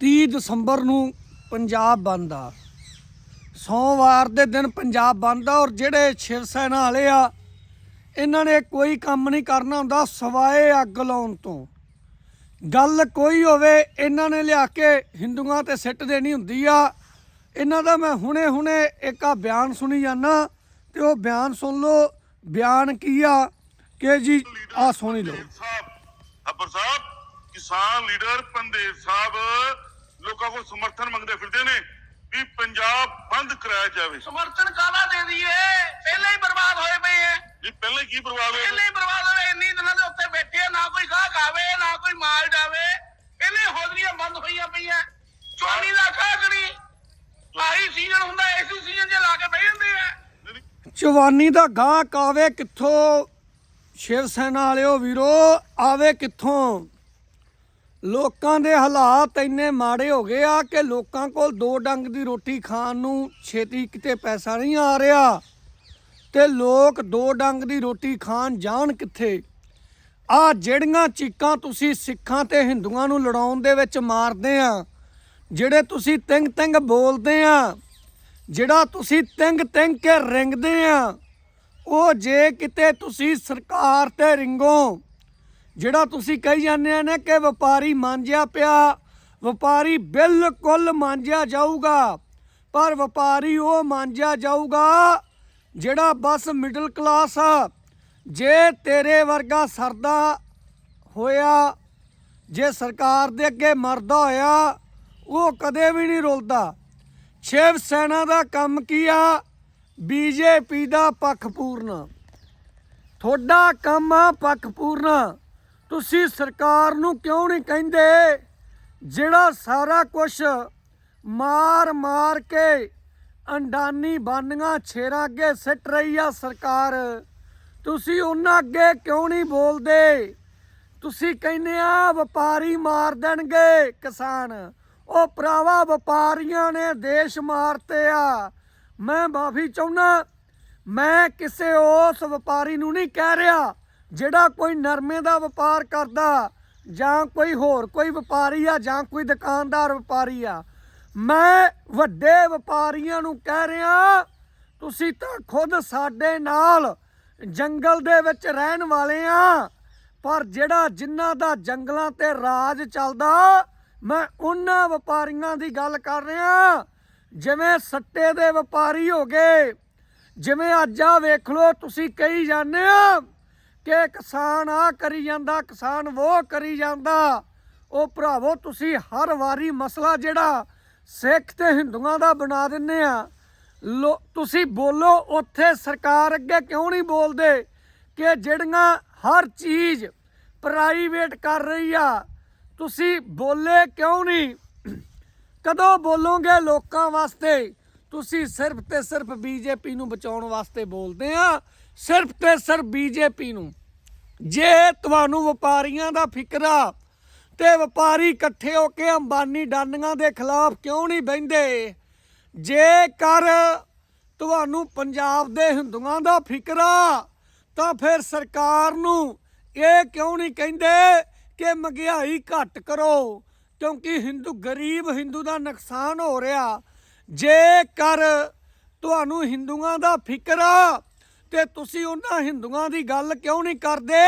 30 ਦਸੰਬਰ ਨੂੰ ਪੰਜਾਬ ਬੰਦ ਆ। ਸੋਮਵਾਰ ਦੇ ਦਿਨ ਪੰਜਾਬ ਬੰਦ ਆ ਔਰ ਜਿਹੜੇ ਸ਼ਿਵ ਸੈਨਾ ਵਾਲੇ ਆ, ਇਹਨਾਂ ਨੇ ਕੋਈ ਕੰਮ ਨਹੀਂ ਕਰਨਾ ਹੁੰਦਾ, ਸਵਾਏ ਅੱਗ ਲਾਉਣ ਤੋਂ। ਗੱਲ ਕੋਈ ਹੋਵੇ, ਇਹਨਾਂ ਨੇ ਲਿਆ ਕੇ ਹਿੰਦੂਆਂ ਤੇ ਸਿੱਟ ਦੇਣੀ ਹੁੰਦੀ ਆ। ਇਹਨਾਂ ਦਾ ਮੈਂ ਹੁਣੇ ਹੁਣੇ ਇੱਕ ਆ ਬਿਆਨ ਸੁਣੀ ਜਾਣਾ ਤੇ ਉਹ ਬਿਆਨ ਸੁਣ ਲਓ। ਬਿਆਨ ਕੀ ਆ? ਕਿ ਜੀ ਆ ਸੁਣੀ ਲਓ। ਸਾਹਿਬ ਅਪਰ ਸਾਹਿਬ ਕਿਸਾਨ ਲੀਡਰ ਪੰਦੇਰ ਸਾਹਿਬ ਲੋਕਾਂ ਕੋਲ ਸਮਰਥਨ ਮੰਗਦੇ ਫਿਰਦੇ ਨੇ ਵੀ ਪੰਜਾਬ ਬੰਦ ਕਰਾਇਆ ਜਾਵੇ। ਸਮਰਥਨ ਕਾਹਦਾ ਦੇ ਦਈਏ? ਪਹਿਲਾਂ ਹੀ ਬਰਬਾਦ ਹੋਏ ਪਏ ਐ। ਜੀ ਪਹਿਲਾਂ ਕੀ ਬਰਬਾਦ ਪਹਿਲਾਂ ਹੋਇਆ ਹੀ ਬਰਬਾਦ ਹੋਏ ਇੰਨੀ ਦਿਨਾਂ ਦੇ ਉੱਤੇ ਬੈਠੇ ਆ, ਨਾ ਕੋਈ ਗਾਹਕ ਆਵੇ ਨਾ ਕੋਈ ਮਾਲ ਜਾਵੇ। ਪਹਿਲੇ ਹੌਜ਼ਰੀਆਂ ਬੰਦ ਹੋਈਆਂ ਪਈਆਂ। ਚੋਣੀ ਦਾ ਕਾਗੜੀ ਆਹੀ ਸੀਜ਼ਨ ਹੁੰਦਾ ਐਸੀ ਸੀਜ਼ਨ 'ਚ ਲਾ ਕੇ ਬਹਿ ਜਾਂਦੇ ਆ। ਜਵਾਨੀ ਦਾ ਗਾਹਕ ਆਵੇ ਕਿੱਥੋਂ? ਸ਼ਿਵ ਸੈਨਾ ਵਾਲਿਓ ਵੀਰੋ ਆਵੇ ਕਿੱਥੋਂ? ਲੋਕਾਂ ਦੇ ਹਾਲਾਤ ਇੰਨੇ ਮਾੜੇ ਹੋ ਗਏ ਆ ਕਿ ਲੋਕਾਂ ਕੋਲ ਦੋ ਡੰਗ ਦੀ ਰੋਟੀ ਖਾਣ ਨੂੰ ਛੇਤੀ ਕਿਤੇ ਪੈਸਾ ਨਹੀਂ ਆ ਰਿਹਾ। ਤੇ ਲੋਕ ਦੋ ਡੰਗ ਦੀ ਰੋਟੀ ਖਾਣ ਜਾਣ ਕਿੱਥੇ? ਆ ਜਿਹੜੀਆਂ ਚੀਕਾਂ ਤੁਸੀਂ ਸਿੱਖਾਂ ਤੇ ਹਿੰਦੂਆਂ ਨੂੰ ਲੜਾਉਣ ਦੇ ਵਿੱਚ ਮਾਰਦੇ ਆ, ਜਿਹੜੇ ਤੁਸੀਂ ਤਿੰਗ ਤਿੰਗ ਬੋਲਦੇ ਆ, ਜਿਹੜਾ ਤੁਸੀਂ ਤਿੰਗ ਤਿੰਗ ਕੇ ਰਿੰਗਦੇ ਆ, ਉਹ ਜੇ ਕਿਤੇ ਤੁਸੀਂ ਸਰਕਾਰ ਤੇ ਰਿੰਗੋ ਜਿਹੜਾ ਤੁਸੀਂ ਕਹੀ ਜਾਂਦੇ ਨੇ ਕਿ ਵਪਾਰੀ ਮਾਂਜਿਆ ਪਿਆ, ਵਪਾਰੀ ਬਿਲਕੁਲ ਮਾਂਜਿਆ ਜਾਊਗਾ, ਪਰ ਵਪਾਰੀ ਉਹ ਮਾਂਜਿਆ ਜਾਊਗਾ ਜਿਹੜਾ ਬਸ ਮਿਡਲ ਕਲਾਸ ਆ, ਜੇ ਤੇਰੇ ਵਰਗਾ ਸਰਦਾ ਹੋਇਆ, ਜੇ ਸਰਕਾਰ ਦੇ ਅੱਗੇ ਮਰਦਾ ਹੋਇਆ, ਉਹ ਕਦੇ ਵੀ ਨਹੀਂ ਰੁਲਦਾ। ਸ਼ਿਵ ਸੈਨਾ ਦਾ ਕੰਮ ਕੀ ਆ? ਬੀਜੇਪੀ ਦਾ ਪੱਖ ਪੂਰਨਾ। ਤੁਹਾਡਾ ਕੰਮ ਆ ਪੱਖ ਪੂਰਨਾ। ਤੁਸੀਂ ਸਰਕਾਰ ਨੂੰ ਕਿਉਂ ਨਹੀਂ ਕਹਿੰਦੇ? ਜਿਹੜਾ ਸਾਰਾ ਕੁਝ ਮਾਰ ਮਾਰ ਕੇ ਅੰਡਾਨੀ ਬਾਨੀਆਂ ਛੇਰਾਂ ਅੱਗੇ ਸਿੱਟ ਰਹੀ ਆ ਸਰਕਾਰ, ਤੁਸੀਂ ਉਹਨਾਂ ਅੱਗੇ ਕਿਉਂ ਨਹੀਂ ਬੋਲਦੇ? ਤੁਸੀਂ ਕਹਿੰਦੇ ਆ ਵਪਾਰੀ ਮਾਰ ਦੇਣਗੇ ਕਿਸਾਨ। ਉਹ ਭਰਾਵਾ ਵਪਾਰੀਆਂ ਨੇ ਦੇਸ਼ ਮਾਰਤੇ ਆ। ਮੈਂ ਮਾਫੀ ਚਾਹੁੰਦਾ, ਮੈਂ ਕਿਸੇ ਉਸ ਵਪਾਰੀ ਨੂੰ ਨਹੀਂ ਕਹਿ ਰਿਹਾ ਜਿਹੜਾ ਕੋਈ ਨਰਮੇ ਦਾ ਵਪਾਰ ਕਰਦਾ, ਜਾਂ ਕੋਈ ਹੋਰ, ਕੋਈ ਵਪਾਰੀ ਆ, ਜਾਂ ਕੋਈ ਦੁਕਾਨਦਾਰ ਵਪਾਰੀ ਆ, ਮੈਂ ਵੱਡੇ ਵਪਾਰੀਆਂ ਨੂੰ ਕਹਿ ਰਿਹਾ, ਤੁਸੀਂ ਤਾਂ ਖੁਦ ਸਾਡੇ ਨਾਲ ਜੰਗਲ ਦੇ ਵਿੱਚ ਰਹਿਣ ਵਾਲੇ ਆ, ਪਰ ਜਿਹੜਾ ਜਿਨ੍ਹਾਂ ਦਾ ਜੰਗਲਾਂ ਤੇ ਰਾਜ ਚੱਲਦਾ, ਮੈਂ ਉਹਨਾਂ ਵਪਾਰੀਆਂ ਦੀ ਗੱਲ ਕਰ ਰਿਹਾ। ਜਿਵੇਂ ਸੱਟੇ ਦੇ ਵਪਾਰੀ ਹੋ ਗਏ, ਜਿਵੇਂ ਅੱਜ ਆ ਵੇਖ ਲਓ, ਤੁਸੀਂ ਕਹੀ ਜਾਂਦੇ ਆ ਕਿ ਕਿਸਾਨ ਆ ਕਰੀ ਜਾਂਦਾ, ਕਿਸਾਨ ਉਹ ਕਰੀ ਜਾਂਦਾ। ਉਹ ਭਰਾਵੋ, ਤੁਸੀਂ ਹਰ ਵਾਰੀ ਮਸਲਾ ਜਿਹੜਾ ਸਿੱਖ ਤੇ ਹਿੰਦੂਆਂ ਦਾ ਬਣਾ ਦਿੰਦੇ ਆ। ਲੋ, ਤੁਸੀਂ ਬੋਲੋ, ਉੱਥੇ ਸਰਕਾਰ ਅੱਗੇ ਕਿਉਂ ਨਹੀਂ ਬੋਲਦੇ ਕਿ ਜਿਹੜੀਆਂ ਹਰ ਚੀਜ਼ ਪ੍ਰਾਈਵੇਟ ਕਰ ਰਹੀ ਆ, ਤੁਸੀਂ ਬੋਲੇ ਕਿਉਂ ਨਹੀਂ? ਕਦੋਂ ਬੋਲੋਗੇ ਲੋਕਾਂ ਵਾਸਤੇ? ਤੁਸੀਂ ਸਿਰਫ ਤੇ ਸਿਰਫ ਬੀਜੇਪੀ ਨੂੰ ਬਚਾਉਣ ਵਾਸਤੇ ਬੋਲਦੇ ਆ। ਸਿਰਫ ਤੇ ਸਿਰਫ ਬੀਜੇਪੀ ਨੂੰ। ਜੇ ਤੁਹਾਨੂੰ ਵਪਾਰੀਆਂ ਦਾ ਫਿਕਰਾ ਤੇ ਵਪਾਰੀ ਇਕੱਠੇ ਹੋ ਕੇ ਅੰਬਾਨੀ ਡਾਨੀਆਂ ਦੇ ਖਿਲਾਫ ਕਿਉਂ ਨਹੀਂ ਬਹਿੰਦੇ? ਜੇਕਰ ਤੁਹਾਨੂੰ ਪੰਜਾਬ ਦੇ ਹਿੰਦੂਆਂ ਦਾ ਫਿਕਰਾ ਤਾਂ ਫਿਰ ਸਰਕਾਰ ਨੂੰ ਇਹ ਕਿਉਂ ਨਹੀਂ ਕਹਿੰਦੇ ਕਿ ਮਹਿੰਗਾਈ ਘੱਟ ਕਰੋ? ਕਿਉਂਕਿ ਹਿੰਦੂ, ਗਰੀਬ ਹਿੰਦੂ ਦਾ ਨੁਕਸਾਨ ਹੋ ਰਿਹਾ। ਜੇਕਰ ਤੁਹਾਨੂੰ ਹਿੰਦੂਆਂ ਦਾ ਫਿਕਰਾ ਤੇ ਤੁਸੀਂ ਉਹਨਾਂ ਹਿੰਦੂਆਂ ਦੀ ਗੱਲ ਕਿਉਂ ਨਹੀਂ ਕਰਦੇ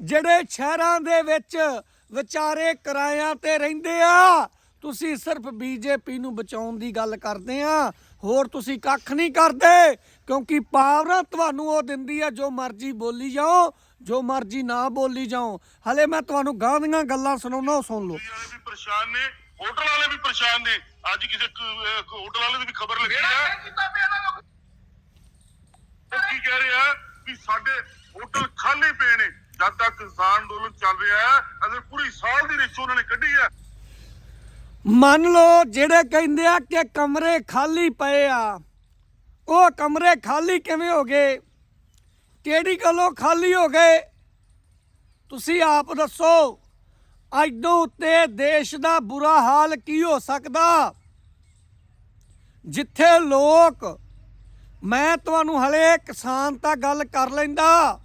ਜਿਹੜੇ ਸ਼ਹਿਰਾਂ ਦੇ ਵਿੱਚ ਵਿਚਾਰੇ ਕਿਰਾਇਆਂ ਤੇ ਰਹਿੰਦੇ ਆ? ਤੁਸੀਂ ਸਿਰਫ ਬੀਜੇਪੀ ਨੂੰ ਬਚਾਉਣ ਦੀ ਗੱਲ ਕਰਦੇ ਆ। ਹੋਰ ਤੁਸੀਂ ਕੱਖ ਨਹੀਂ ਕਰਦੇ ਕਿਉਂਕਿ ਪਾਵਰਾਂ ਤੁਹਾਨੂੰ ਉਹ ਦਿੰਦੀ ਆ ਜੋ ਮਰਜ਼ੀ ਬੋਲੀ ਜਾਓ ਜੋ ਮਰਜ਼ੀ ਨਾ ਬੋਲੀ ਜਾਓ। ਹਲੇ ਮੈਂ ਤੁਹਾਨੂੰ ਗਾਂ ਦੀਆਂ ਗੱਲਾਂ ਸੁਣਾਉਣਾ ਉਹ ਸੁਣ ਲਓ। ਦਿੱਲੀ ਵਾਲੇ ਵੀ ਪਰੇਸ਼ਾਨ ਨੇ ਹੋਟਲ ਵਾਲੇ ਵੀ ਪਰੇਸ਼ਾਨ ਨੇ। ਅੱਜ ਕਿਸੇ ਹੋਟਲ ਵਾਲੇ ਦੀ ਵੀ ਖਬਰ ਲੱਗੀ ਜਿਹੜਾ ਹੈ ਇਹ ਕੀਤਾ ਪਿਆ ਇਹਨਾਂ ਨੂੰ ਉਹ ਕੀ ਕਹਿ ਰਿਹਾ? ਵੀ ਸਾਡੇ ਹੋਟਲ ਖਾਲੀ ਪਏ ਨੇ। ਜਦ ਤੱਕ ਕਿਸਾਨ ਅੰਦੋਲਨ ਚੱਲ ਰਿਹਾ ਹੈ, ਅਗਰ ਪੂਰੀ ਸਾਲ ਦੀ ਰਿਸ਼ੋ ਉਹਨਾਂ ਨੇ ਕੱਢੀ ਹੈ। ਮੰਨ ਲਓ ਜਿਹੜੇ ਕਹਿੰਦੇ ਆ ਕਿ ਕਮਰੇ ਖਾਲੀ ਪਏ ਆ, ਉਹ ਕਮਰੇ ਖਾਲੀ ਕਿਵੇਂ ਹੋ ਗਏ? ਕਿਹੜੀ ਗੱਲੋਂ ਖਾਲੀ ਹੋ ਗਏ? ਤੁਸੀਂ ਆਪ ਦੱਸੋ, ਅੱਜ ਤੋਂ ਉੱਤੇ ਦੇਸ਼ ਦਾ ਬੁਰਾ ਹਾਲ ਕੀ ਹੋ ਸਕਦਾ? ਜਿੱਥੇ ਲੋਕ ਮੈਂ ਤੁਹਾਨੂੰ ਹਲੇ ਕਿਸਾਨ ਤਾਂ ਗੱਲ ਕਰ ਲੈਂਦਾ।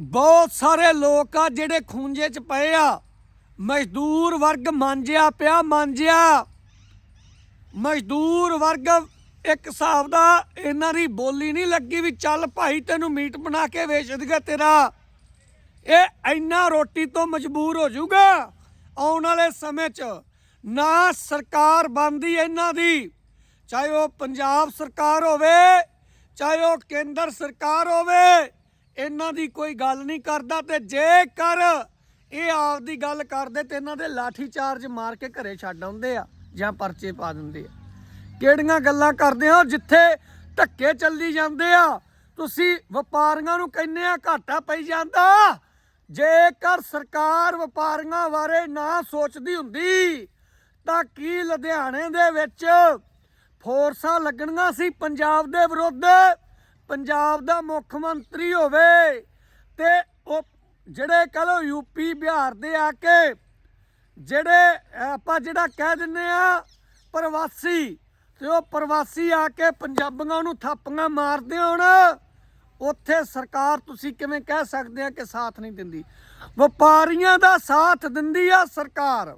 ਬਹੁਤ ਸਾਰੇ ਲੋਕ ਆ ਜਿਹੜੇ ਖੂੰਜੇ 'ਚ ਪਏ ਆ। ਮਜ਼ਦੂਰ ਵਰਗ ਮਾਂਜਿਆ ਪਿਆ, ਮਾਂਜਿਆ। ਮਜ਼ਦੂਰ ਵਰਗ ਇੱਕ ਹਿਸਾਬ ਦਾ ਇਹਨਾਂ ਦੀ ਬੋਲੀ ਨਹੀਂ ਲੱਗੀ ਵੀ ਚੱਲ ਭਾਈ ਤੈਨੂੰ ਮੀਟ ਬਣਾ ਕੇ ਵੇਚ ਦੇਗਾ ਤੇਰਾ। ਇਹ ਇੰਨਾ ਰੋਟੀ ਤੋਂ ਮਜਬੂਰ ਹੋ ਜਾਊਗਾ ਆਉਣ ਵਾਲੇ ਸਮੇਂ 'ਚ। ਨਾ ਸਰਕਾਰ ਬਣਦੀ ਇਹਨਾਂ ਦੀ। ਚਾਹੇ ਉਹ ਪੰਜਾਬ ਸਰਕਾਰ ਹੋਵੇ, ਚਾਹੇ ਉਹ ਕੇਂਦਰ ਸਰਕਾਰ ਹੋਵੇ, ਇਹਨਾਂ ਦੀ ਕੋਈ ਗੱਲ ਨਹੀਂ ਕਰਦਾ ਤੇ ਜੇਕਰ ਇਹ ਆਪਦੀ ਗੱਲ ਕਰਦੇ ਤੇ ਇਹਨਾਂ ਦੇ ਲਾਠੀ ਚਾਰਜ ਮਾਰ ਕੇ ਘਰੇ ਛੱਡ ਆਉਂਦੇ ਆ ਜਾਂ ਪਰਚੇ ਪਾ ਦਿੰਦੇ ਆ। ਕਿਹੜੀਆਂ ਗੱਲਾਂ ਕਰਦੇ ਹੋ ਜਿੱਥੇ ਧੱਕੇ ਚੱਲੀ ਜਾਂਦੇ ਆ? ਤੁਸੀਂ ਵਪਾਰੀਆਂ ਨੂੰ ਕਹਿੰਦੇ ਆ ਘਾਟਾ ਪਈ ਜਾਂਦਾ। ਜੇਕਰ ਸਰਕਾਰ ਵਪਾਰੀਆਂ ਬਾਰੇ ਨਾ ਸੋਚਦੀ ਹੁੰਦੀ, ਤਾਂ ਕੀ ਲੁਧਿਆਣੇ ਦੇ ਵਿੱਚ ਫੋਰਸਾਂ ਲੱਗਣੀਆਂ ਸੀ ਪੰਜਾਬ ਦੇ ਵਿਰੁੱਧ। ਪੰਜਾਬ ਦਾ ਮੁੱਖ ਮੰਤਰੀ ਹੋਵੇ ਤੇ ਉਹ ਜਿਹੜੇ ਕਹ ਲੋ ਯੂਪੀ ਬਿਹਾਰ ਦੇ ਆ ਕੇ ਜਿਹੜੇ, ਆਪਾਂ ਜਿਹੜਾ ਕਹਿ ਦਿੰਨੇ ਆ, ਪ੍ਰਵਾਸੀ, ਤੇ ਉਹ ਪ੍ਰਵਾਸੀ ਆ ਕੇ ਪੰਜਾਬੀਆਂ ਨੂੰ ਥਾਪੀਆਂ ਮਾਰਦੇ ਹੋਣ, ਉੱਥੇ ਸਰਕਾਰ ਤੁਸੀਂ ਕਿਵੇਂ ਕਹਿ ਸਕਦੇ ਆ ਕਿ ਸਾਥ ਨਹੀਂ ਦਿੰਦੀ? ਵਪਾਰੀਆਂ ਦਾ ਸਾਥ ਦਿੰਦੀ ਆ ਸਰਕਾਰ।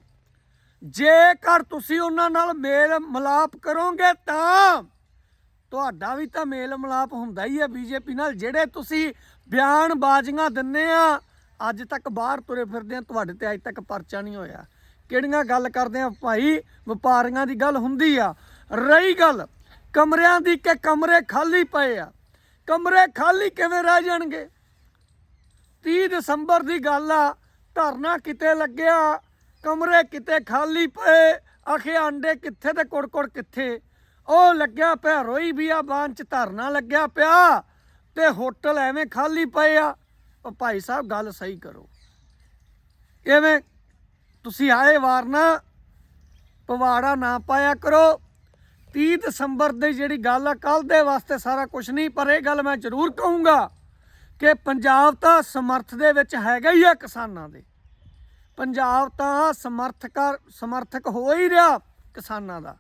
ਜੇਕਰ ਤੁਸੀਂ ਉਹਨਾਂ ਨਾਲ ਮੇਲ ਮਿਲਾਪ ਕਰੋਗੇ ਤਾਂ ਤੁਹਾਡਾ ਵੀ ਤਾਂ ਮੇਲ ਮਿਲਾਪ ਹੁੰਦਾ ਹੀ ਹੈ ਬੀਜੇਪੀ ਨਾਲ, ਜਿਹੜੇ ਤੁਸੀਂ ਬਿਆਨਬਾਜ਼ੀਆਂ ਦਿੰਨੇ ਆ, ਅੱਜ ਤੱਕ ਬਾਹਰ ਤੁਰੇ ਫਿਰਦੇ ਆ, ਤੁਹਾਡੇ ਤੇ ਅੱਜ ਤੱਕ ਪਰਚਾ ਨਹੀਂ ਹੋਇਆ। ਕਿਹੜੀਆਂ ਗੱਲ ਕਰਦੇ ਆ ਭਾਈ? ਵਪਾਰੀਆਂ ਦੀ ਗੱਲ ਹੁੰਦੀ ਆ। ਰਹੀ ਗੱਲ, ਕਮਰਿਆਂ ਦੀ ਕਿ ਕਮਰੇ ਖਾਲੀ ਪਏ ਆ? ਕਮਰੇ ਖਾਲੀ ਕਿਵੇਂ ਰਹਿ ਜਾਣਗੇ? 30 ਦਸੰਬਰ ਦੀ ਗੱਲ ਆ, ਧਰਨਾ ਕਿਤੇ ਲੱਗਿਆ? ਕਮਰੇ ਕਿਤੇ ਖਾਲੀ ਪਏ, ਆਖੇ ਆਂਡੇ ਕਿੱਥੇ ਤੇ ਕੁੜਕੁੜ ਕਿੱਥੇ? ਉਹ ਲੱਗਿਆ ਪਿਆ, ਰੋਈ ਵੀ ਆ, ਬਾਂਹ ਚ ਧਰਨਾ ਲੱਗਿਆ ਪਿਆ ਤੇ ਹੋਟਲ ਐਵੇਂ ਖਾਲੀ ਪਏ ਆ। ਉਹ ਭਾਈ ਸਾਹਿਬ, ਗੱਲ ਸਹੀ ਕਰੋ। ਐਵੇਂ ਤੁਸੀਂ ਆਏ ਵਾਰ ਨਾ, ਪਵਾੜਾ ਨਾ ਪਾਇਆ ਕਰੋ। 30 ਦਸੰਬਰ ਦੀ ਜਿਹੜੀ ਗੱਲ ਆ ਕੱਲ ਦੇ ਵਾਸਤੇ ਸਾਰਾ ਕੁਝ ਨਹੀਂ, ਪਰ ਇਹ ਗੱਲ ਮੈਂ ਜ਼ਰੂਰ ਕਹੂੰਗਾ ਕਿ ਪੰਜਾਬ ਤਾਂ ਸਮਰਥ ਦੇ ਵਿੱਚ ਹੈਗਾ ਹੀ ਆ ਕਿਸਾਨਾਂ ਦੇ। ਪੰਜਾਬ ਤਾਂ ਸਮਰਥਕ ਸਮਰਥਕ ਹੋ ਹੀ ਰਿਹਾ ਕਿਸਾਨਾਂ ਦਾ।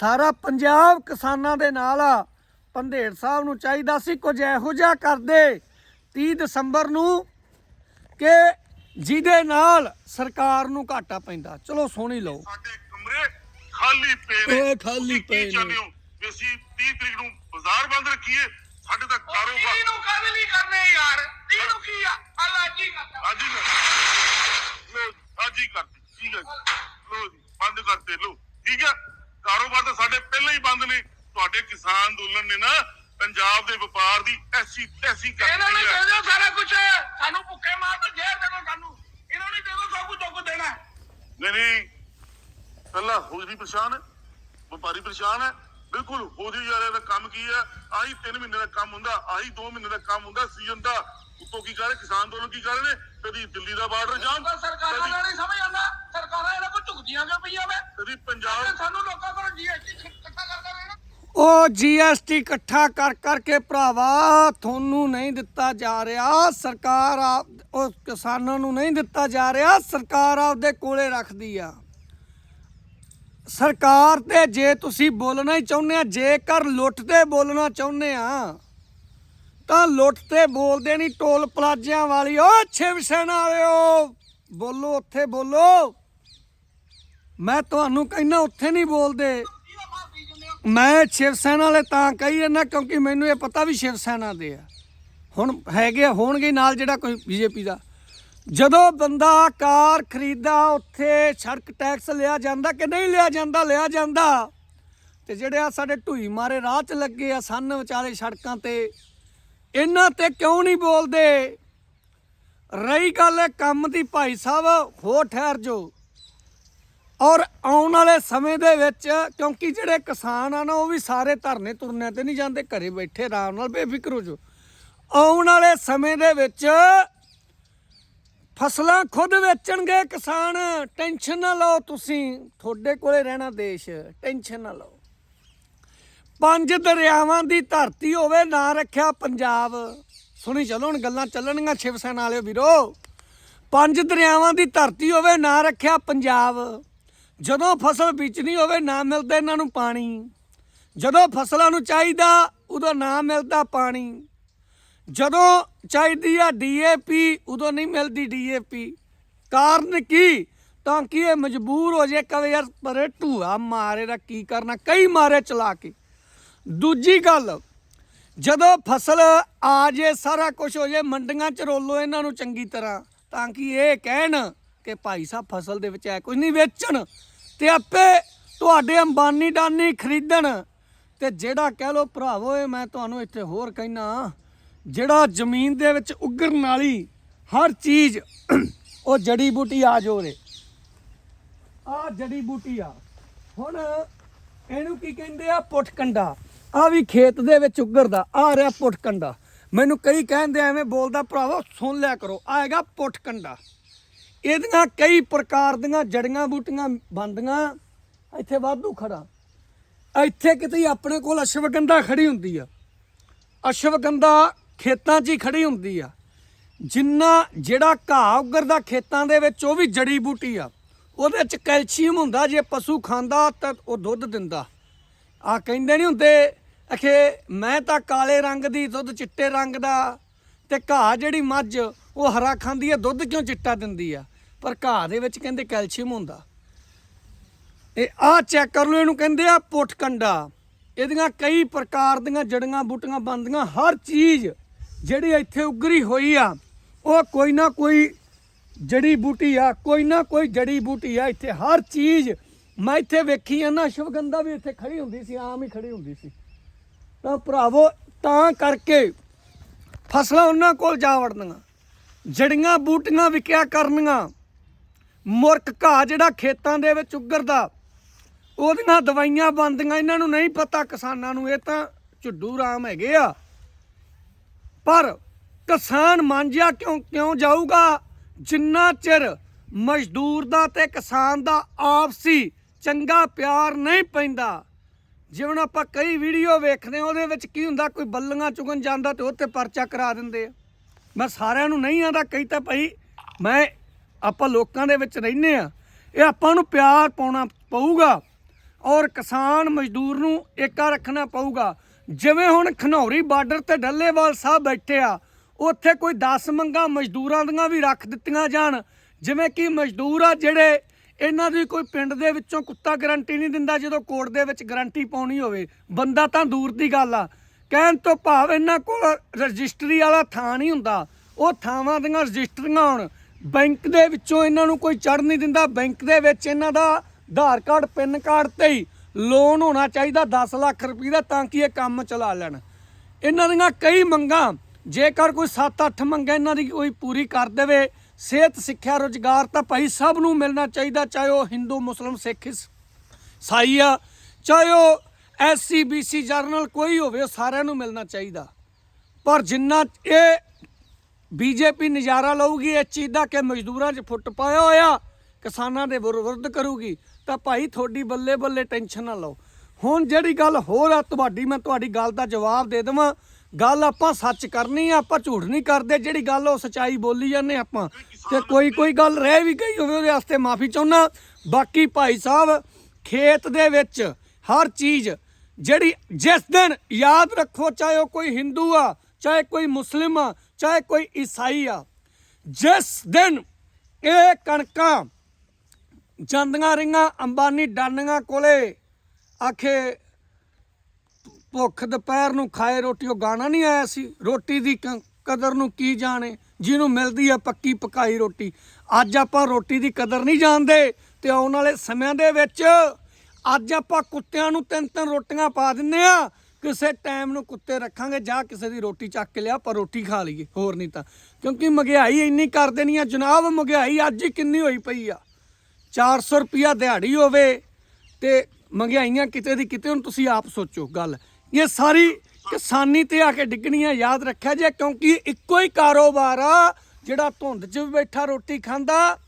ਸਾਰਾ ਪੰਜਾਬ ਕਿਸਾਨਾਂ ਦੇ ਨਾਲ ਆ। ਪੰਧੇੜ ਸਾਹਿਬ ਨੂੰ ਚਾਹੀਦਾ ਸੀ ਕੁਝ ਇਹੋ ਜਿਹਾ ਕਰਦੇ 30 ਦਸੰਬਰ ਨੂੰ ਕਿ ਜਿਹਦੇ ਨਾਲ ਸਰਕਾਰ ਨੂੰ ਘਾਟਾ ਪੈਂਦਾ। ਚਲੋ ਸੁਣ ਹੀ ਲਓ। ਸਾਡੇ ਕਮਰੇ ਖਾਲੀ ਪਏ ਨੇ। ਓਏ ਖਾਲੀ ਪਏ ਨੇ। ਚਾਹੁੰਦੇ ਹੋ ਅਸੀਂ 30 ਤਰੀਕ ਨੂੰ ਬਾਜ਼ਾਰ ਬੰਦ ਰੱਖੀਏ? ਸਾਡੇ ਤਾਂ ਕਾਰੋਬਾਰ ਨੂੰ ਕਾਹਦੇ ਲਈ ਕਰਨੇ ਯਾਰ? ਤੀ ਨੂੰ ਕੀ ਆ? ਅੱਲਾ ਜੀ ਕਰਦਾ। ਅੱਜ ਹੀ ਲੋ ਅੱਜ ਹੀ ਕਰਤੀ ਠੀਕ ਹੈ ਲੋ ਜੀ ਬੰਦ ਕਰਤੇ ਲੋ ਠੀਕ ਹੈ। ਕਾਰੋਬਾਰ ਤਾਂ ਸਾਡੇ ਪਹਿਲਾਂ ਹੀ ਬੰਦ ਨੇ। ਤੁਹਾਡੇ ਕਿਸਾਨ ਅੰਦੋਲਨ ਨੇ ਨਾ ਪੰਜਾਬ ਦੇ ਵਪਾਰ ਦੀ ਐਸੀ ਤੈਸੀ ਕਰ ਇਹਨਾਂ ਨੂੰ ਦੇ ਦਿਓ ਸਾਰਾ ਕੁਝ ਸਾਨੂੰ ਭੁੱਖੇ ਮਾਰ ਤੇ ਜ਼ਹਿਰ ਦੇ ਦਿਓ ਸਾਨੂੰ। ਇਹਨਾਂ ਨੂੰ ਦੇ ਦਿਓ ਸਭ ਕੁਝ ਚੁੱਕ ਦੇਣਾ ਨਹੀਂ ਨਹੀਂ। ਪਹਿਲਾਂ ਹੋਜਰੀ ਪਰੇਸ਼ਾਨ ਹੈ ਵਪਾਰੀ ਪਰੇਸ਼ਾਨ ਹੈ। ਬਿਲਕੁਲ ਹੋਜਰੀ ਵਾਲੇ ਦਾ ਕੰਮ ਕੀ ਹੈ ਆਹੀ 3 ਮਹੀਨੇ ਦਾ ਕੰਮ ਹੁੰਦਾ ਆਹੀ 2 ਮਹੀਨੇ ਦਾ ਕੰਮ ਹੁੰਦਾ ਸੀਜ਼ਨ ਦਾ। ਉੱਤੋਂ ਕੀ ਕਰ ਰਹੇ? ਕਿਸਾਨ ਅੰਦੋਲਨ ਕੀ ਕਰ ਰਹੇ ਨੇ? ਕਦੀ ਦਿੱਲੀ ਦਾ ਬਾਰਡਰ ਜਾਮ ਪਰ ਸਰਕਾਰਾਂ ਦਾ ਨਹੀਂ ਸਮਝ ਆਉਂਦਾ। ਸਰਕਾਰਾਂ ਇਹਨਾਂ ਕੋਲ ਝੁਕਦੀਆਂ ਕਿਉਂ ਪਈਆਂ ਵੇ ਕਦੀ ਪੰਜਾਬ ਸਾਨੂੰ ਲੋਕਾਂ ਕੋਲ ਜੀਐਸਟੀ ਇਕੱਠਾ ਕਰਦਾ ਰਹਿਣਾ। ਉਹ ਜੀਐਸਟੀ ਇਕੱਠਾ ਕਰ ਕਰਕੇ ਭਰਾਵਾ ਤੁਹਾਨੂੰ ਨਹੀਂ ਦਿੱਤਾ ਜਾ ਰਿਹਾ। ਸਰਕਾਰ ਆ ਉਹ ਕਿਸਾਨਾਂ ਨੂੰ ਨਹੀਂ ਦਿੱਤਾ ਜਾ ਰਿਹਾ। ਸਰਕਾਰ ਆਪਦੇ ਕੋਲੇ ਰੱਖਦੀ ਆ। ਸਰਕਾਰ ਤੇ ਜੇ ਤੁਸੀਂ ਬੋਲਣਾ ਹੀ ਚਾਹੁੰਦੇ ਆ ਜੇਕਰ ਲੁੱਟ ਤੇ ਬੋਲਣਾ ਚਾਹੁੰਦੇ ਆ ਤਾਂ ਲੁੱਟ ਤੇ ਬੋਲਦੇ ਨਹੀਂ ਟੋਲ ਪਲਾਜ਼ਿਆਂ ਵਾਲੀ। ਓ ਸ਼ਿਵ ਸੈਨਾ ਵਾਲਿਓ ਬੋਲੋ ਉੱਥੇ ਬੋਲੋ। ਮੈਂ ਤੁਹਾਨੂੰ ਕਹਿੰਦਾ ਉੱਥੇ ਨਹੀਂ ਬੋਲਦੇ। ਮੈਂ ਸ਼ਿਵ ਸੈਨਾ ਵਾਲੇ ਤਾਂ ਕਹੀ ਜਾਂਦਾ ਕਿਉਂਕਿ ਮੈਨੂੰ ਇਹ ਪਤਾ ਵੀ ਸ਼ਿਵ ਸੈਨਾ ਦੇ ਆ। ਹੁਣ ਹੈਗੇ ਆ, ਹੋਣਗੇ ਨਾਲ ਜਿਹੜਾ ਕੋਈ ਬੀਜੇਪੀ ਦਾ। ਜਦੋਂ ਬੰਦਾ ਕਾਰ ਖਰੀਦਾ ਉੱਥੇ ਸੜਕ ਟੈਕਸ ਲਿਆ ਜਾਂਦਾ ਕਿ ਨਹੀਂ ਲਿਆ ਜਾਂਦਾ? ਲਿਆ ਜਾਂਦਾ। ਤੇ ਜਿਹੜੇ ਆ ਸਾਡੇ ਢੂਈ ਮਾਰੇ ਰਾਹ 'ਚ ਲੱਗੇ ਆ ਸੰਨ ਵਿਚਾਲੇ ਸੜਕਾਂ ਤੇ, ਇਹਨਾਂ ਤੇ ਕਿਉਂ ਨਹੀਂ ਬੋਲਦੇ? ਰਹੀ ਗੱਲ ਇਹ ਕੰਮ ਦੀ ਭਾਈ ਸਾਹਿਬ ਹੋ ਠਹਿਰ ਜੋ ਔਰ ਆਉਣ ਵਾਲੇ ਸਮੇਂ ਦੇ ਵਿੱਚ, ਕਿਉਂਕਿ ਜਿਹੜੇ ਕਿਸਾਨ ਆ ਨਾ, ਉਹ ਵੀ ਸਾਰੇ ਧਰਨੇ ਤੁਰਨੇ ਤੇ ਨਹੀਂ ਜਾਂਦੇ, ਘਰੇ ਬੈਠੇ, ਆਰਾਮ ਨਾਲ ਬੇਫਿਕਰ ਹੋ ਜੋ ਆਉਣ ਵਾਲੇ ਸਮੇਂ ਦੇ ਵਿੱਚ ਫਸਲਾਂ ਖੁਦ ਵੇਚਣਗੇ ਕਿਸਾਨ, ਟੈਨਸ਼ਨ ਨਾ ਲਓ ਤੁਸੀਂ। ਤੁਹਾਡੇ ਕੋਲੇ ਰਹਿਣਾ ਦੇਸ਼, ਟੈਨਸ਼ਨ ਨਾ ਲਓ। ਪੰਜ ਦਰਿਆਵਾਂ ਦੀ ਧਰਤੀ ਹੋਵੇ, ਨਾ ਰੱਖਿਆ ਪੰਜਾਬ। ਸੁਣੀ ਚਲੋ ਹੁਣ ਗੱਲਾਂ ਚੱਲਣਗੀਆਂ ਸ਼ਿਵ ਸੈਨਾ ਵਾਲਿਓ ਵੀਰੋ। ਪੰਜ ਦਰਿਆਵਾਂ ਦੀ ਧਰਤੀ ਹੋਵੇ, ਨਾ ਰੱਖਿਆ ਪੰਜਾਬ। ਜਦੋਂ ਫਸਲ ਬੀਜਣੀ ਹੋਵੇ, ਨਾ ਮਿਲਦਾ ਇਹਨਾਂ ਨੂੰ ਪਾਣੀ। ਜਦੋਂ ਫਸਲਾਂ ਨੂੰ ਚਾਹੀਦਾ, ਉਦੋਂ ਨਾ ਮਿਲਦਾ ਪਾਣੀ। ਜਦੋਂ ਚਾਹੀਦੀ ਆ ਡੀਏਪੀ ਉਦੋਂ ਨਹੀਂ ਮਿਲਦੀ ਡੀਏਪੀ ਕਾਰਨ ਕੀ? ਤਾਂ ਕਿ ਇਹ ਮਜਬੂਰ ਹੋ ਜੇ ਕਵੇ ਯਾਰ ਪਰੇ ਢੂਆ ਮਾਰੇ ਦਾ ਕੀ ਕਰਨਾ, ਕਈ ਮਾਰੇ ਚਲਾ ਕੇ। ਦੂਜੀ ਗੱਲ, ਜਦੋਂ ਫਸਲ ਆ ਜੇ ਸਾਰਾ ਕੁਝ ਹੋ ਜੇ ਮੰਡੀਆਂ ਚ ਰੋਲੋ ਇਹਨਾਂ ਨੂੰ ਚੰਗੀ ਤਰ੍ਹਾਂ, ਤਾਂ ਕਿ ਇਹ ਕਹਿਣ ਕਿ ਭਾਈ ਸਾਹਿਬ ਫਸਲ ਦੇ ਵਿੱਚ ਹੈ ਕੁਝ ਨਹੀਂ ਵੇਚਣ ਤੇ ਆਪੇ ਤੁਹਾਡੇ ਅੰਬਾਨੀ ਡਾਨੀ ਖਰੀਦਣ। ਤੇ ਜਿਹੜਾ ਕਹਿ ਲੋ ਭਰਾਵੋ ਮੈਂ ਤੁਹਾਨੂੰ ਇੱਥੇ ਹੋਰ ਕਹਿਣਾ ਜਿਹੜਾ ਜ਼ਮੀਨ ਦੇ ਵਿੱਚ ਉੱਗਣ ਵਾਲੀ ਹਰ ਚੀਜ਼ ਉਹ ਜੜੀ ਬੂਟੀ ਆ ਜੋਰੇ ਆ ਜੜੀ ਬੂਟੀ ਆ। ਹੁਣ ਇਹਨੂੰ ਕੀ ਕਹਿੰਦੇ ਆ? ਪੁੱਠ ਕੰਡਾ ਆ ਵੀ ਖੇਤ ਦੇ ਵਿੱਚ ਉੱਗਰਦਾ। ਆ ਰਿਹਾ ਪੁੱਠ ਕੰਡਾ ਮੈਨੂੰ ਕਈ ਕਹਿੰਦੇ ਐਵੇਂ ਬੋਲਦਾ, ਭਰਾਵਾ, ਸੁਣ ਲਿਆ ਕਰੋ। ਆ ਹੈਗਾ ਪੁੱਠ ਕੰਡਾ ਇਹਦੀਆਂ ਕਈ ਪ੍ਰਕਾਰ ਦੀਆਂ ਜੜੀਆਂ ਬੂਟੀਆਂ ਬੰਦੀਆਂ ਇੱਥੇ ਵਾਧੂ ਖੜਾ ਇੱਥੇ ਕਿਤੇ ਆਪਣੇ ਕੋਲ ਅਸ਼ਵਗੰਧਾ ਖੜੀ ਹੁੰਦੀ ਆ। ਅਸ਼ਵਗੰਧਾ ਖੇਤਾਂ 'ਚ ਹੀ ਖੜੀ ਹੁੰਦੀ ਆ। ਜਿੰਨਾ ਜਿਹੜਾ ਘਾਹ ਉੱਗਰਦਾ ਖੇਤਾਂ ਦੇ ਵਿੱਚ, ਉਹ ਵੀ ਜੜੀ ਬੂਟੀ ਆ। ਉਹਦੇ 'ਚ ਕੈਲਸ਼ੀਅਮ ਹੁੰਦਾ, ਜੇ ਪਸ਼ੂ ਖਾਂਦਾ ਤਾਂ ਉਹ ਦੁੱਧ ਦਿੰਦਾ। ਆ ਕਹਿੰਦੇ ਨਹੀਂ ਹੁੰਦੇ, ਅਖੇ ਮੈਂ ਤਾਂ ਕਾਲੇ ਰੰਗ ਦੀ, ਦੁੱਧ ਚਿੱਟੇ ਰੰਗ ਦਾ। ਤੇ ਘਾਹ ਜਿਹੜੀ ਮੱਝ, ਉਹ ਹਰਾ ਖਾਂਦੀ ਆ, ਦੁੱਧ ਕਿਉਂ ਚਿੱਟਾ ਦਿੰਦੀ ਆ? ਪਰ ਘਾਹ ਦੇ ਵਿੱਚ ਕਹਿੰਦੇ ਕੈਲਸ਼ੀਅਮ ਹੁੰਦਾ। ਇਹ ਆ ਚੈੱਕ ਕਰ ਲਓ, ਇਹਨੂੰ ਕਹਿੰਦੇ ਆ ਪੁੱਠ ਕੰਡਾ ਇਹਦੀਆਂ ਕਈ ਪ੍ਰਕਾਰ ਦੀਆਂ ਜੜੀਆਂ ਬੂਟੀਆਂ ਬਣਦੀਆਂ, ਹਰ ਚੀਜ਼ ਜਿਹੜੀ ਇੱਥੇ ਉਗਰੀ ਹੋਈ ਆ, ਉਹ ਕੋਈ ਨਾ ਕੋਈ ਜੜੀ ਬੂਟੀ ਆ, ਕੋਈ ਨਾ ਕੋਈ ਜੜੀ ਬੂਟੀ ਆ। ਇੱਥੇ ਹਰ ਚੀਜ਼ ਮੈਂ ਇੱਥੇ ਵੇਖੀ ਆ, ਨਾ ਸ਼ਿਵਗੰਧਾ ਵੀ ਇੱਥੇ ਖੜੀ ਹੁੰਦੀ ਸੀ, ਆਮ ਹੀ ਖੜੀ ਹੁੰਦੀ ਸੀ। ਤਾਂ ਭਰਾਵੋ, ਤਾਂ ਕਰਕੇ ਫਸਲਾਂ ਉਹਨਾਂ ਕੋਲ ਜਾ ਵੜਨੀਆਂ, ਜੜੀਆਂ ਬੂਟੀਆਂ ਵਿਕਿਆ ਕਰਨੀਆਂ। ਮੁਰਕ ਘਾਹ ਜਿਹੜਾ ਖੇਤਾਂ ਦੇ ਵਿੱਚ ਉੱਗਰਦਾ, ਉਹਦੀਆਂ ਦਵਾਈਆਂ ਬੰਦੀਆਂ ਇਹਨਾਂ ਨੂੰ ਨਹੀਂ ਪਤਾ ਕਿਸਾਨਾਂ ਨੂੰ, ਇਹ ਤਾਂ ਝੁੱਡੂ ਰਾਮ ਹੈਗੇ ਆ। ਪਰ ਕਿਸਾਨ ਮਾਂਜਿਆ ਕਿਉਂ ਕਿਉਂ ਜਾਊਗਾ? ਜਿੰਨਾ ਚਿਰ ਮਜ਼ਦੂਰ ਦਾ ਤੇ ਕਿਸਾਨ ਦਾ ਆਪਸੀ ਚੰਗਾ ਪਿਆਰ ਨਹੀਂ ਪੈਂਦਾ। ਜਿਵੇਂ ਆਪਾਂ ਕਈ ਵੀਡੀਓ ਵੇਖਦੇ ਹਾਂ, ਉਹਦੇ ਵਿੱਚ ਕੀ ਹੁੰਦਾ, ਕੋਈ ਬੱਲੀਆਂ ਚੁਗਣ ਜਾਂਦਾ ਤੇ ਉੱਤੇ ਪਰਚਾ ਕਰਾ ਦਿੰਦੇ ਆ। ਮੈਂ ਸਾਰਿਆਂ ਨੂੰ ਨਹੀਂ ਆਂਦਾ ਕਈ ਤਾਂ ਭਾਈ, ਮੈਂ, ਆਪਾਂ ਲੋਕਾਂ ਦੇ ਵਿੱਚ ਰਹਿੰਦੇ ਆ ਇਹ ਆਪਾਂ ਨੂੰ ਪਿਆਰ ਪਾਉਣਾ ਪਊਗਾ ਔਰ ਕਿਸਾਨ ਮਜ਼ਦੂਰ ਨੂੰ ਏਕਾ ਰੱਖਣਾ ਪਊਗਾ। ਜਿਵੇਂ ਹੁਣ ਖਨੌਰੀ ਬਾਰਡਰ ਤੇ ਡੱਲੇਵਾਲ ਸਾਹਿਬ ਬੈਠੇ ਆ, ਉੱਥੇ ਕੋਈ 10 ਮੰਗਾ ਮਜ਼ਦੂਰਾਂ ਦੀਆਂ ਵੀ ਰੱਖ ਦਿੱਤੀਆਂ ਜਾਣ। ਜਿਵੇਂ ਕਿ ਮਜ਼ਦੂਰ ਆ ਜਿਹੜੇ ਇਹਨਾਂ ਦੀ ਕੋਈ ਪਿੰਡ ਦੇ ਵਿੱਚੋਂ ਕੁੱਤਾ ਗਰੰਟੀ ਨਹੀਂ ਦਿੰਦਾ ਜਦੋਂ ਕੋਰਟ ਦੇ ਵਿੱਚ ਗਰੰਟੀ ਪਾਉਣੀ ਹੋਵੇ। ਬੰਦਾ ਤਾਂ ਦੂਰ ਦੀ ਗੱਲ ਆ। ਕਹਿਣ ਤੋਂ ਭਾਵ ਇਹਨਾਂ ਕੋਲ ਰਜਿਸਟਰੀ ਵਾਲਾ ਥਾਂ ਨਹੀਂ ਹੁੰਦਾ। ਉਹ ਥਾਵਾਂ ਦੀਆਂ ਰਜਿਸਟਰੀਆਂ ਹੋਣ। ਬੈਂਕ ਦੇ ਵਿੱਚੋਂ ਇਹਨਾਂ ਨੂੰ ਕੋਈ ਚੜ ਨਹੀਂ ਦਿੰਦਾ। ਬੈਂਕ ਦੇ ਵਿੱਚ ਇਹਨਾਂ ਦਾ ਆਧਾਰ ਕਾਰਡ, ਪਿੰਨ ਕਾਰਡ ਤੇ ਹੀ ਲੋਨ ਹੋਣਾ ਚਾਹੀਦਾ 10 ਲੱਖ ਰੁਪਏ ਦਾ ਤਾਂ ਕਿ ਇਹ ਕੰਮ ਚਲਾ ਲੈਣ। ਇਹਨਾਂ ਦੀਆਂ ਕਈ ਮੰਗਾਂ, ਜੇਕਰ ਕੋਈ 7-8 ਮੰਗਾਂ ਇਹਨਾਂ ਦੀ ਕੋਈ ਪੂਰੀ ਕਰ ਦੇਵੇ, ਸਿਹਤ, ਸਿੱਖਿਆ, ਰੋਜ਼ਗਾਰ ਤਾਂ ਭਾਈ ਸਭ ਨੂੰ ਮਿਲਣਾ ਚਾਹੀਦਾ, ਚਾਹੇ ਉਹ ਹਿੰਦੂ, ਮੁਸਲਮ, ਸਿੱਖ, ਇਸ- ਸਾਈ ਆ, ਚਾਹੇ ਉਹ ਐਸਸੀ ਬੀਸੀ ਜਰਨਲ ਕੋਈ ਹੋਵੇ, ਉਹ ਸਾਰਿਆਂ ਨੂੰ ਮਿਲਣਾ ਚਾਹੀਦਾ। ਪਰ ਜਿੰਨਾ ਇਹ ਬੀਜੇਪੀ ਨਜ਼ਾਰਾ ਲਊਗੀ, ਇਸ ਚੀਜ਼ ਦਾ ਕਿ ਮਜ਼ਦੂਰਾਂ 'ਚ ਫੁੱਟ ਪਾਇਆ ਹੋਇਆ, ਕਿਸਾਨਾਂ ਦੇ ਵਿਰੁ- ਵਿਰੁੱਧ ਕਰੂਗੀ। ਤਾਂ ਭਾਈ ਤੁਹਾਡੀ ਬੱਲੇ ਬੱਲੇ ਟੈਨਸ਼ਨ ਨਾ ਲਓ। ਹੁਣ ਜਿਹੜੀ ਗੱਲ ਹੋਰ ਆ ਤੁਹਾਡੀ, ਮੈਂ ਤੁਹਾਡੀ ਗੱਲ ਦਾ ਜਵਾਬ ਦੇ ਦੇਵਾਂ। ਗੱਲ ਆਪਾਂ ਸੱਚ ਕਰਨੀ ਆ, ਆਪਾਂ ਝੂਠ ਨਹੀਂ ਕਰਦੇ। ਜਿਹੜੀ ਗੱਲ ਉਹ ਸਚਾਈ ਬੋਲੀ ਜਾਂਦੇ ਆਪਾਂ। ਤੇ ਕੋਈ ਕੋਈ ਗੱਲ ਰਹਿ ਵੀ ਗਈ ਹੋਵੇ ਉਹਦੇ ਵਾਸਤੇ ਮਾਫੀ ਚਾਹੁੰਦਾ ਬਾਕੀ ਭਾਈ ਸਾਹਿਬ, ਖੇਤ ਦੇ ਵਿੱਚ ਹਰ ਚੀਜ਼ ਜਿਹੜੀ ਜਿਸ ਦਿਨ ਯਾਦ ਰੱਖੋ, ਚਾਹੇ ਉਹ ਕੋਈ ਹਿੰਦੂ ਆ, ਚਾਹੇ ਕੋਈ ਮੁਸਲਿਮ ਆ, ਚਾਹੇ ਕੋਈ ਈਸਾਈ ਆ, ਜਿਸ ਦਿਨ ਇਹ ਕਣਕਾਂ ਜਾਂਦੀਆਂ ਰਹੀਆਂ, ਅੰਬਾਨੀ ਡਾਨੀਆਂ ਕੋਲੇ। ਆਖੇ, ਭੁੱਖ ਦੁਪਹਿਰ ਨੂੰ ਖਾਏ ਰੋਟੀ, ਉਹ ਗਾਣਾ ਨਹੀਂ ਆਇਆ ਸੀ। ਰੋਟੀ ਦੀ ਕ- ਕਦਰ ਨੂੰ ਕੀ ਜਾਣੇ? ਜਿਹਨੂੰ ਮਿਲਦੀ ਆ ਪੱਕੀ ਪਕਾਈ ਰੋਟੀ। ਅੱਜ ਆਪਾਂ ਰੋਟੀ ਦੀ ਕਦਰ ਨਹੀਂ ਜਾਣਦੇ, ਤੇ ਆਉਣ ਵਾਲੇ ਸਮਿਆਂ ਦੇ ਵਿੱਚ ਅੱਜ ਆਪਾਂ ਕੁੱਤਿਆਂ ਨੂੰ ਤਿੰਨ ਤਿੰਨ ਰੋਟੀਆਂ ਪਾ ਦਿੰਨੇ ਆ। ਕਿਸੇ ਟਾਈਮ ਨੂੰ ਕੁੱਤੇ ਰੱਖਾਂਗੇ, ਜਾਂ ਕਿਸੇ ਦੀ ਰੋਟੀ ਚੱਕ ਕੇ ਲਿਆ ਪਰ ਰੋਟੀ ਖਾ ਲਈਏ। ਹੋਰ ਨਹੀਂ ਤਾਂ। ਕਿਉਂਕਿ ਮਹਿੰਗਾਈ ਇੰਨੀ ਕਰ ਦੇਣੀ ਆ। ਜਨਾਬ, ਮਹਿੰਗਾਈ ਅੱਜ ਹੀ ਕਿੰਨੀ ਹੋਈ ਪਈ ਆ। 400 ਰੁਪਿਆ ਦਿਹਾੜੀ ਹੋਵੇ ਤੇ ਮਹਿੰਗਾਈਆਂ ਕਿਤੇ ਦੀ ਕਿਤੇ ਹੁਣ ਤੁਸੀਂ ਆਪ ਸੋਚੋ ਗੱਲ। ਇਹ ਸਾਰੀ ਕਿਸਾਨੀ ਤੇ ਆ ਕੇ ਡਿੱਗਣੀ ਆ ਯਾਦ ਰੱਖਿਆ ਜੇ, ਕਿਉਂਕਿ ਇੱਕੋ ਹੀ ਕਾਰੋਬਾਰ ਆ, ਜਿਹੜਾ ਧੁੰਦ 'ਚ ਬੈਠਾ ਰੋਟੀ ਖਾਂਦਾ,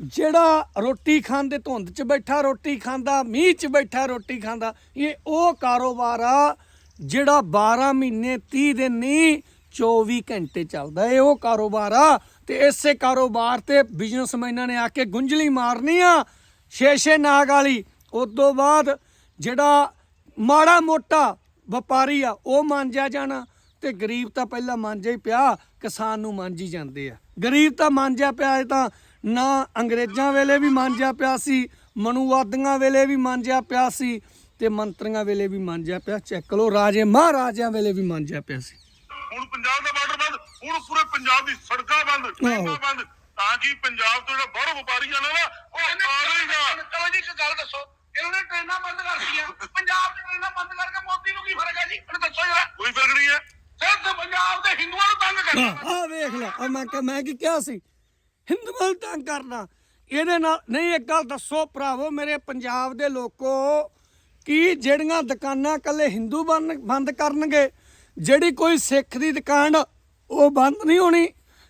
ਜਿਹੜਾ ਰੋਟੀ ਖਾਂਦੇ ਧੁੰਦ 'ਚ ਬੈਠਾ ਰੋਟੀ ਖਾਂਦਾ, ਮੀਂਹ 'ਚ ਬੈਠਾ ਰੋਟੀ ਖਾਂਦਾ, ਇਹ ਉਹ ਕਾਰੋਬਾਰ ਆ, ਜਿਹੜਾ 12 ਮਹੀਨੇ 30 ਦਿਨ ਨਹੀਂ 24 ਘੰਟੇ ਚੱਲਦਾ ਏ, ਉਹ ਕਾਰੋਬਾਰ ਆ। ਤੇ ਇਸੇ ਕਾਰੋਬਾਰ ਤੇ ਬਿਜ਼ਨਸਮੈਨਾਂ ਨੇ ਆ ਕੇ ਗੁੰਝਲੀ ਮਾਰਨੀ ਆ ਛੇ ਛੇ ਨਾਗ ਵਾਲੀ। ਉਸ ਤੋਂ ਬਾਅਦ ਜਿਹੜਾ ਮਾੜਾ ਮੋਟਾ ਵਪਾਰੀ ਆ, ਉਹ ਮੰਨਿਆ ਜਾਣਾ। ਤੇ ਗਰੀਬ ਤਾਂ ਪਹਿਲਾਂ ਮੰਨਿਆ ਹੀ ਪਿਆ, ਕਿਸਾਨ ਨੂੰ ਮੰਨ ਹੀ ਜਾਂਦੇ ਆ। ਗਰੀਬ ਤਾਂ ਮੰਨਿਆ ਪਿਆ ਇਹ ਤਾਂ, ਨਾ ਅੰਗਰੇਜ਼ਾਂ ਵੇਲੇ ਵੀ ਮਾਂਜਿਆ ਪਿਆ ਸੀ, ਮਨੂਵਾਦੀਆਂ ਵੇਲੇ ਵੀ ਮਾਂਜਿਆ ਪਿਆ ਸੀ, ਤੇ ਮੰਤਰੀਆਂ ਵੇਲੇ ਵੀ ਮਾਂਜਿਆ ਪਿਆ। ਚੈੱਕ ਲਓ, ਰਾਜੇ ਮਹਾਰਾਜਿਆਂ ਵੇਲੇ ਵੀ ਮਾਂਜਿਆ ਪਿਆ ਸੀ। ਹੁਣ ਪੰਜਾਬ ਦਾ ਬਾਰਡਰ ਬੰਦ ਹੁਣ ਪੂਰੇ ਪੰਜਾਬ ਦੀ ਸੜਕਾਂ ਬੰਦ ਟ੍ਰੇਨਾਂ ਬੰਦ ਤਾਂ ਕਿ ਪੰਜਾਬ ਤੋਂ ਜਿਹੜਾ ਬਾਹਰੋਂ ਵਪਾਰੀ ਆਣਾ ਨਾ ਉਹ ਆਵੇਗਾ ਚਲੋ ਜੀ ਇੱਕ ਗੱਲ ਦੱਸੋ ਇਹਨਾਂ ਨੇ ਟ੍ਰੇਨਾਂ ਬੰਦ ਕਰਤੀਆਂ ਪੰਜਾਬ 'ਚ ਟ੍ਰੇਨਾਂ ਬੰਦ ਕਰਕੇ ਮੋਦੀ ਨੂੰ ਕੀ ਫ਼ਰਕ ਹੈ ਜੀ? ਮੈਨੂੰ ਦੱਸੋ ਜਰਾ। ਕੋਈ ਫ਼ਰਕ ਨਹੀਂ ਹੈ। ਸਿਰਫ ਪੰਜਾਬ ਦੇ ਹਿੰਦੂਆਂ ਨੂੰ ਤੰਗ ਕਰਨਾ। ਆ ਵੇਖ ਲੈ ਆ ਮੈਂ ਕਿ ਮੈਂ ਕੀ ਕਿਹਾ ਸੀ? ਹਿੰਦੂਆਂ ਨੂੰ ਤੰਗ ਕਰਨਾ। ਇਹਦੇ ਨਾਲ ਨਹੀਂ ਇੱਕ ਗੱਲ ਦੱਸੋ ਭਰਾਵੋ ਮੇਰੇ ਪੰਜਾਬ ਦੇ ਲੋਕੋ ਕੀ ਜਿਹੜੀਆਂ ਦੁਕਾਨਾਂ ਕੱਲੇ ਹਿੰਦੂ ਬੰਦ ਬੰਦ ਕਰਨਗੇ? ਜਿਹੜੀ ਕੋਈ ਸਿੱਖ ਦੀ ਦੁਕਾਨ, ਉਹ ਬੰਦ ਨਹੀਂ ਹੋਣੀ।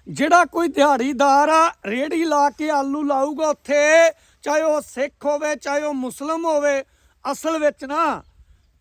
ਜਿਹੜਾ ਕੋਈ ਦਿਹਾੜੀਦਾਰ ਆ, ਰੇੜੀ ਲਾ ਕੇ ਆਲੂ ਲਾਊਗਾ ਉੱਥੇ, ਚਾਹੇ ਉਹ ਸਿੱਖ ਹੋਵੇ, ਚਾਹੇ ਉਹ ਮੁਸਲਮ ਹੋਵੇ, ਅਸਲ ਵਿੱਚ ਨਾ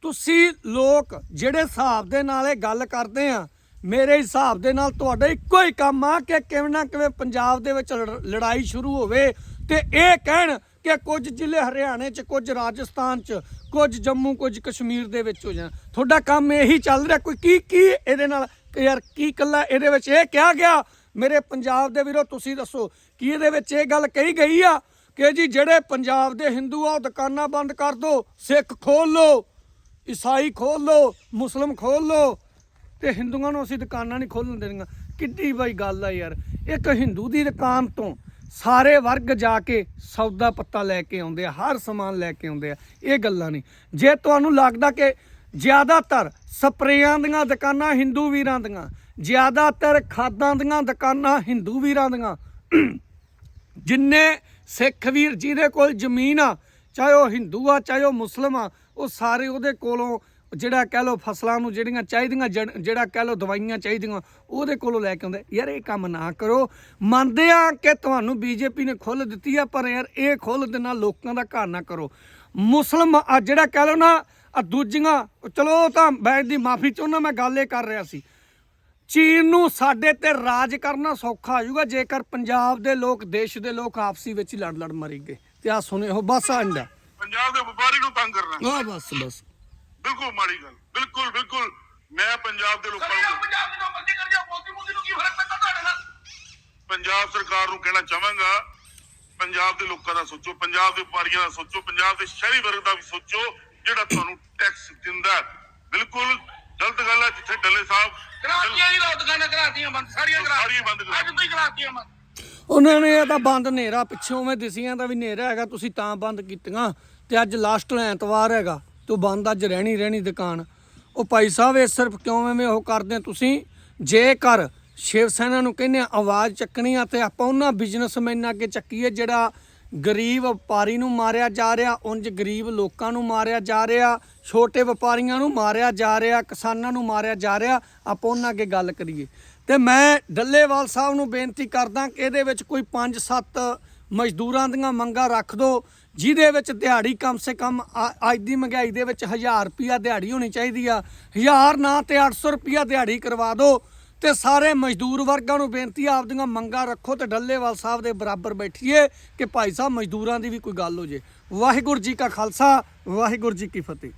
ਤੁਸੀਂ ਲੋਕ ਜਿਹੜੇ ਹਿਸਾਬ ਦੇ ਨਾਲ ਇਹ ਗੱਲ ਕਰਦੇ ਆ, ਮੇਰੇ ਹਿਸਾਬ ਦੇ ਨਾਲ ਤੁਹਾਡਾ ਇੱਕੋ ਹੀ ਕੰਮ ਆ ਕਿ ਕਿਵੇਂ ਨਾ ਕਿਵੇਂ ਪੰਜਾਬ ਦੇ ਵਿੱਚ ਲੜ- ਲੜਾਈ ਸ਼ੁਰੂ ਹੋਵੇ ਤੇ ਇਹ ਕਹਿਣ ਕਿ ਕੁਝ ਜ਼ਿਲ੍ਹੇ ਹਰਿਆਣੇ 'ਚ, ਕੁਝ ਰਾਜਸਥਾਨ 'ਚ, ਕੁਝ ਜੰਮੂ, ਕੁਝ ਕਸ਼ਮੀਰ ਦੇ ਵਿੱਚ ਹੋ ਜਾਣ। ਤੁਹਾਡਾ ਕੰਮ ਇਹੀ ਚੱਲ ਰਿਹਾ, ਕੋਈ ਕੀ ਕੀ ਇਹਦੇ ਨਾਲ ਯਾਰ ਕੀ ਕੱਲਾ ਇਹਦੇ ਵਿੱਚ ਇਹ ਕਿਹਾ ਗਿਆ? ਮੇਰੇ ਪੰਜਾਬ ਦੇ ਵੀਰੋ, ਤੁਸੀਂ ਦੱਸੋ, ਕੀ ਇਹਦੇ ਵਿੱਚ ਇਹ ਗੱਲ ਕਹੀ ਗਈ ਆ? ਕਿ ਜੀ ਜਿਹੜੇ ਪੰਜਾਬ ਦੇ ਹਿੰਦੂ ਆ, ਉਹ ਦੁਕਾਨਾਂ ਬੰਦ ਕਰ ਦਿਓ ਸਿੱਖ ਖੋਲ ਲਓ, ਈਸਾਈ ਖੋਲ ਲਓ, ਮੁਸਲਮ ਖੋਲ ਲਓ, ਤੇ ਹਿੰਦੂਆਂ ਨੂੰ ਅਸੀਂ ਦੁਕਾਨਾਂ ਨਹੀਂ ਖੋਲਣ ਦੇਣੀਆਂ। ਕਿੱਡੀ ਬਾਈ ਗੱਲ ਆ ਯਾਰ, ਇੱਕ ਹਿੰਦੂ ਦੀ ਦੁਕਾਨ ਤੋਂ ਸਾਰੇ ਵਰਗ ਜਾ ਕੇ ਸੌਦਾ ਪੱਤਾ ਲੈ ਕੇ ਆਉਂਦੇ ਆ, ਹਰ ਸਮਾਨ ਲੈ ਕੇ ਆਉਂਦੇ ਆ। ਇਹ ਗੱਲਾਂ ਨਹੀਂ। ਜੇ ਤੁਹਾਨੂੰ ਲੱਗਦਾ ਕਿ ਜ਼ਿਆਦਾਤਰ ਸਪਰੇਆਂ ਦੀਆਂ ਦੁਕਾਨਾਂ ਹਿੰਦੂ ਵੀਰਾਂ ਦੀਆਂ, ਜ਼ਿਆਦਾਤਰ ਖਾਦਾਂ ਦੀਆਂ ਦੁਕਾਨਾਂ ਹਿੰਦੂ ਵੀਰਾਂ ਦੀਆਂ, ਜਿੰਨੇ ਸਿੱਖ ਵੀਰ ਜਿਹਦੇ ਕੋਲ ਜ਼ਮੀਨ ਆ, ਚਾਹੇ ਉਹ ਹਿੰਦੂ ਆ, ਚਾਹੇ ਉਹ ਮੁਸਲਮ ਆ, ਉਹ ਸਾਰੇ ਉਹਦੇ ਕੋਲੋਂ ਜਿਹੜਾ ਕਹਿ ਲੋ ਫਸਲਾਂ ਨੂੰ ਜਿਹੜੀਆਂ ਚਾਹੀਦੀਆਂ ਜਿਹੜਾ ਕਹਿ ਲੋ ਦਵਾਈਆਂ ਚਾਹੀਦੀਆਂ ਉਹਦੇ ਕੋਲੋਂ ਲੈ ਕੇ ਆਉਂਦੇ। ਯਾਰ ਇਹ ਕੰਮ ਨਾ ਕਰੋ। ਮੰਨਦੇ ਆ ਕਿ ਤੁਹਾਨੂੰ ਬੀਜੇਪੀ ਨੇ ਖੁੱਲ ਦਿੱਤੀ ਆ ਪਰ ਯਾਰ ਇਹ ਖੁੱਲ ਦੇ ਨਾਲ ਲੋਕਾਂ ਦਾ ਘਰ ਨਾ ਕਰੋ। ਮੁਸਲਮ ਆ ਜਿਹੜਾ ਕਹਿ ਲੋ ਨਾ ਆ ਦੂਜੀਆਂ ਚਲੋ ਤਾਂ ਬੈਠ ਦੀ ਮਾਫੀ ਚਾਹੁੰਦਾ ਮੈਂ ਗੱਲ ਇਹ ਕਰ ਰਿਹਾ ਸੀ। ਚੀਨ ਨੂੰ ਸਾਡੇ ਤੇ ਰਾਜ ਕਰਨਾ ਸੌਖਾ ਹੋ ਜਾਊਗਾ ਜੇਕਰ ਪੰਜਾਬ ਦੇ ਲੋਕ ਦੇਸ਼ ਦੇ ਲੋਕ ਆਪਸੀ ਵਿੱਚ ਲੜ ਲੜ ਮਰੀਗੇ ਤੇ ਆ ਸੁਣੇ ਹੋ ਬਸ ਆਂਦਾ ਪੰਜਾਬ ਦੇ ਵਪਾਰੀ ਨੂੰ ਤੰਗ ਕਰਨਾ। ਆ ਬਸ ਬਸ। ਬਿਲਕੁਲ ਮਾੜੀ ਗੱਲ ਬਿਲਕੁਲ ਬਿਲਕੁਲ। ਮੈਂ ਪੰਜਾਬ ਦੇ ਲੋਕਾਂ ਨੂੰ ਪੰਜਾਬ ਦੀ ਜੋ ਮਰਜ਼ੀ ਕਰ ਜਾਓ ਮੋਦੀ ਮੋਦੀ ਨੂੰ ਕੀ ਫ਼ਰਕ ਪੈਂਦਾ ਤੁਹਾਡੇ ਨਾਲ? ਪੰਜਾਬ ਸਰਕਾਰ ਨੂੰ ਕਹਿਣਾ ਚਾਹਾਂਗਾ ਪੰਜਾਬ ਦੇ ਲੋਕਾਂ ਦਾ ਸੋਚੋ ਪੰਜਾਬ ਦੇ ਵਪਾਰੀਆਂ ਦਾ ਸੋਚੋ ਪੰਜਾਬ ਦੇ ਸ਼ਹਿਰੀ ਵਰਗ ਦਾ ਵੀ ਸੋਚੋ ਜਿਹੜਾ ਤੁਹਾਨੂੰ ਟੈਕਸ ਦਿੰਦਾ। ਬਿਲਕੁਲ ਗਲਤ ਗੱਲ ਹੈ ਜਿੱਥੇ ਡੱਲੇ ਸਾਹਿਬ ਕਰਾਤੀਆਂ ਜੀ ਦੁਕਾਨਾਂ ਕਰਾਤੀਆਂ ਬੰਦ ਸਾਰੀਆਂ ਸਾਰੀਆਂ ਬੰਦ ਕਰਾ ਅੱਜ ਤੋਂ ਹੀ ਕਰਾਤੀਆਂ ਬੰਦ। ਉਹਨਾਂ ਨੇ ਇਹ ਤਾਂ ਬੰਦ ਹਨੇਰਾ ਪਿੱਛੋਂ ਮੈਂ ਦਿਸੀਆਂ ਦਾ ਵੀ ਹਨੇਰਾ ਹੈਗਾ ਤੁਸੀਂ ਤਾਂ ਬੰਦ ਕੀਤੀਆਂ ਤੇ ਅੱਜ ਲਾਸਟ ਐਤਵਾਰ ਹੈਗਾ। ਤੇ ਉਹ ਬੰਦ ਅੱਜ ਰਹਿਣੀ ਰਹਿਣੀ ਦੁਕਾਨ। ਉਹ ਭਾਈ ਸਾਹਿਬ, ਇਹ ਸਿਰਫ ਕਿਉਂ ਐਵੇਂ ਉਹ ਕਰਦੇ ਤੁਸੀਂ? ਜੇਕਰ ਸ਼ਿਵ ਸੈਨਾ ਨੂੰ ਕਹਿੰਦੇ ਆ, ਆਵਾਜ਼ ਚੱਕਣੀ ਆ ਤੇ ਆਪਾਂ ਉਹਨਾਂ ਬਿਜ਼ਨਸਮੈਨਾਂ ਅੱਗੇ ਚੱਕੀਏ, ਜਿਹੜਾ ਗਰੀਬ ਵਪਾਰੀ ਨੂੰ ਮਾਰਿਆ ਜਾ ਰਿਹਾ ਉਂਝ ਗਰੀਬ ਲੋਕਾਂ ਨੂੰ ਮਾਰਿਆ ਜਾ ਰਿਹਾ, ਛੋਟੇ ਵਪਾਰੀਆਂ ਨੂੰ ਮਾਰਿਆ ਜਾ ਰਿਹਾ, ਕਿਸਾਨਾਂ ਨੂੰ ਮਾਰਿਆ ਜਾ ਰਿਹਾ, ਆਪਾਂ ਉਹਨਾਂ ਅੱਗੇ ਗੱਲ ਕਰੀਏ। ਤੇ ਮੈਂ ਡੱਲੇਵਾਲ ਸਾਹਿਬ ਨੂੰ ਬੇਨਤੀ ਕਰਦਾ ਕਿ ਇਹਦੇ ਵਿੱਚ ਕੋਈ 5-7 ਮਜ਼ਦੂਰਾਂ ਦੀਆਂ ਮੰਗਾਂ ਰੱਖ ਦਿਓ ਜਿਹਦੇ ਵਿੱਚ ਦਿਹਾੜੀ ਕਮ ਸੇ ਕਮ ਅ- ਅੱਜ ਦੀ ਮਹਿੰਗਾਈ ਦੇ ਵਿੱਚ 1000 ਰੁਪਿਆ ਦਿਹਾੜੀ ਹੋਣੀ ਚਾਹੀਦੀ ਆ। 1000 ਨਾ ਤੇ 800 ਰੁਪਿਆ ਦਿਹਾੜੀ ਕਰਵਾ ਦਿਓ ਤੇ ਸਾਰੇ ਮਜ਼ਦੂਰ ਵਰਗਾਂ ਨੂੰ ਬੇਨਤੀ ਆ, ਆਪਦੀਆਂ ਮੰਗਾਂ ਰੱਖੋ ਤੇ ਡੱਲੇਵਾਲ ਸਾਹਿਬ ਦੇ ਬਰਾਬਰ ਬੈਠੀਏ ਕਿ ਭਾਈ ਸਾਹਿਬ ਮਜ਼ਦੂਰਾਂ ਦੀ ਵੀ ਕੋਈ ਗੱਲ ਹੋ ਜੇ। ਵਾਹਿਗੁਰੂ ਜੀ ਕਾ ਖਾਲਸਾ, ਵਾਹਿਗੁਰੂ ਜੀ ਕੀ ਫਤਿਹ।